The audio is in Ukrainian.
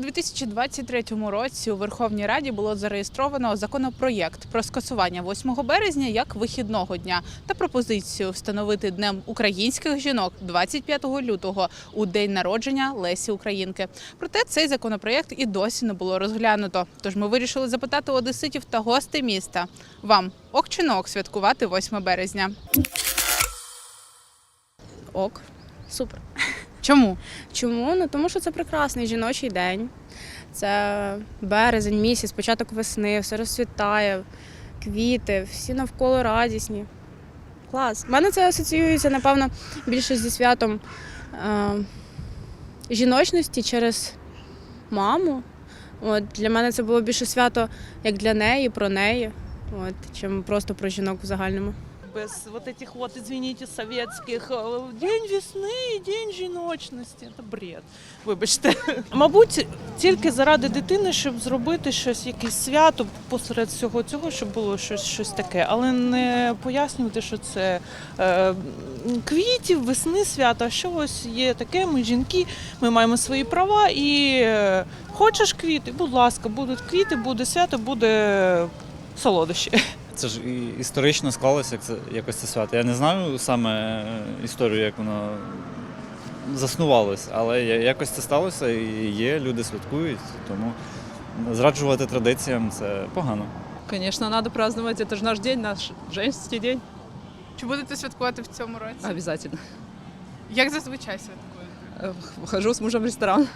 2023 році у Верховній Раді було зареєстровано законопроєкт про скасування 8 березня як вихідного дня та пропозицію встановити днем українських жінок 25 лютого у день народження Лесі Українки. Проте цей законопроєкт і досі не було розглянуто. Тож ми вирішили запитати у одеситів та гостей міста: вам ок чи не ок святкувати 8 березня? Ок. Супер. Чому? Чому? Ну тому що це прекрасний жіночий день. Це березень, місяць, початок весни, все розцвітає, квіти, всі навколо радісні. Клас. У мене це асоціюється, напевно, більше зі святом е, жіночності через маму. От, для мене це було більше свято як для неї, про неї, от, чим просто про жінок в загальному. Без вот этих вот, извините, советских э, день весни, і день жіночності. Це бред. Вибачте. Мабуть, тільки заради дитини, щоб зробити щось, якесь свято посеред всього цього, щоб було щось, щось таке, але не пояснювати, що це е, квітів, весни, свято. Що ось є таке? Ми жінки, ми маємо свої права і е, хочеш квіти, будь ласка, будуть квіти, буде свято, буде солодощі. Це ж і історично склалося як це, якось це свято. Я не знаю саме е, історію, як воно заснувалося, але якось це сталося і є, люди святкують, тому зраджувати традиціям це погано. Конечно, надо праздновать. Это же наш день, наш женский день. Чи будете святкувати в цьому році? Обязательно. Як зазвичай святкуєте? Э, Хожу с мужем в ресторан.